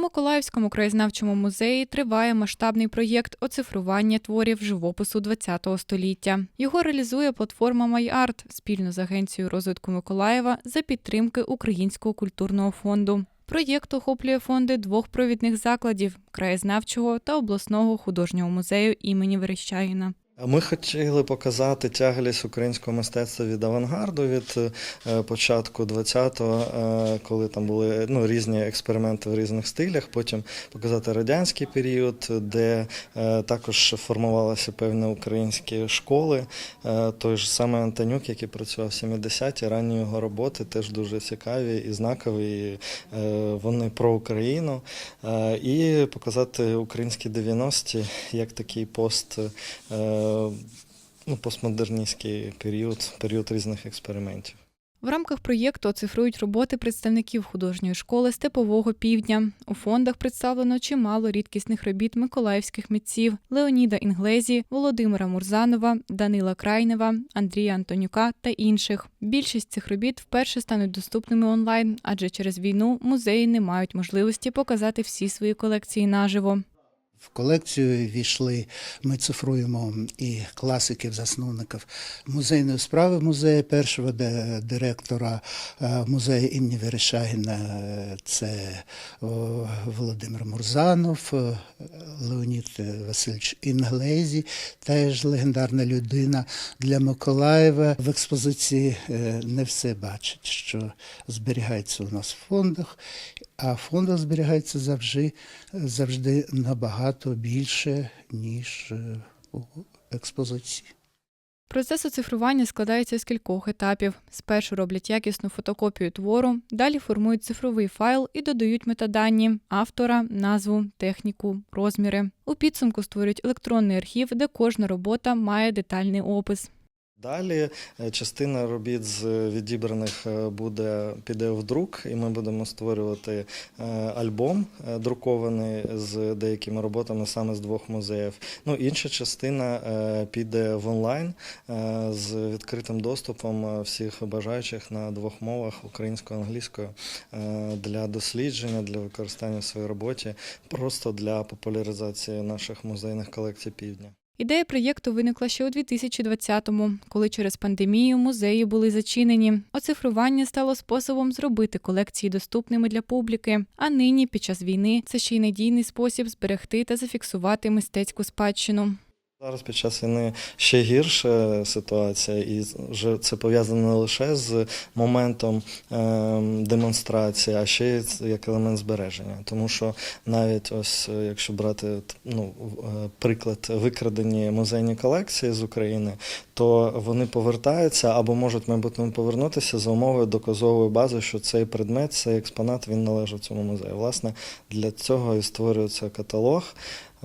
Миколаївському краєзнавчому музеї триває масштабний проєкт оцифрування творів живопису ХХ століття. Його реалізує платформа MyArt спільно з Агенцією розвитку Миколаєва за підтримки Українського культурного фонду. Проєкт охоплює фонди двох провідних закладів краєзнавчого та обласного художнього музею імені Верещагіна. Ми хотіли показати тяглість українського мистецтва від авангарду від е, початку 20-го, е, коли там були ну, різні експерименти в різних стилях. Потім показати радянський період, де е, також формувалися певні українські школи. Той ж саме Антонюк, який працював в 70-ті, ранні його роботи теж дуже цікаві і знакові. І, Вони про Україну. І показати українські 90-ті як такий пост. Ну, постмодерністський період, період різних експериментів. В рамках проєкту оцифрують роботи представників художньої школи Степового півдня. У фондах представлено чимало рідкісних робіт миколаївських митців Леоніда Інглезі, Володимира Мурзанова, Данила Крайнева, Андрія Антонюка та інших. Більшість цих робіт вперше стануть доступними онлайн, адже через війну музеї не мають можливості показати всі свої колекції наживо. В колекцію війшли, ми цифруємо і класиків, засновників музейної справи музею першого директора е, музею імені Верещагіна. е, Це Володимир Мурзанов, е, Леонід Васильович Інглезі, теж легендарна людина для Миколаєва. В експозиції не все бачить, що зберігається у нас в фондах, а в фондах зберігається завжди, завжди набагато більше, ніж е, у експозиції. Процес оцифрування складається з кількох етапів. Спершу роблять якісну фотокопію твору, далі формують цифровий файл і додають метадані автора, назву, техніку, розміри. У підсумку створюють електронний архів, де кожна робота має детальний опис. Далі е, частина робіт з відібраних е, буде піде в друк, і ми будемо створювати е, альбом е, друкований з деякими роботами саме з двох музеїв. Ну, інша частина е, піде в онлайн е, з відкритим доступом е, всіх бажаючих на двох мовах українською англійською е, для дослідження, для використання в своїй роботі, просто для популяризації наших музейних колекцій півдня. Ідея проєкту виникла ще у 2020-му, коли через пандемію музеї були зачинені. Оцифрування стало способом зробити колекції доступними для публіки. А нині, під час війни, це ще й надійний спосіб зберегти та зафіксувати мистецьку спадщину. Зараз під час війни ще гірша ситуація, і вже це пов'язано не лише з моментом ем, демонстрації, а ще й як елемент збереження. Тому що навіть ось е, якщо брати ну, е, приклад викрадені музейні колекції з України, то вони повертаються або можуть майбутньому повернутися за умовою доказової бази, що цей предмет, цей експонат він належав цьому музею. Власне, для цього і створюється каталог.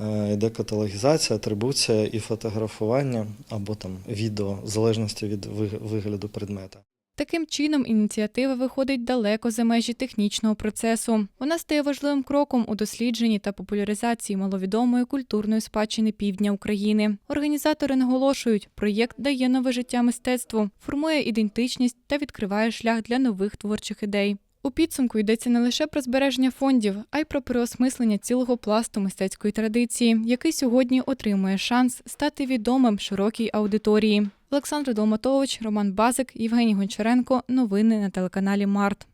Е, Йде каталогізація, атрибуція і фотографування або там відео, в залежності від вигляду предмета. Таким чином, ініціатива виходить далеко за межі технічного процесу. Вона стає важливим кроком у дослідженні та популяризації маловідомої культурної спадщини півдня України. Організатори наголошують, проєкт дає нове життя мистецтву, формує ідентичність та відкриває шлях для нових творчих ідей. У підсумку йдеться не лише про збереження фондів, а й про переосмислення цілого пласту мистецької традиції, який сьогодні отримує шанс стати відомим широкій аудиторії. Олександр Долматович, Роман Базик, Євгеній Гончаренко. Новини на телеканалі Март.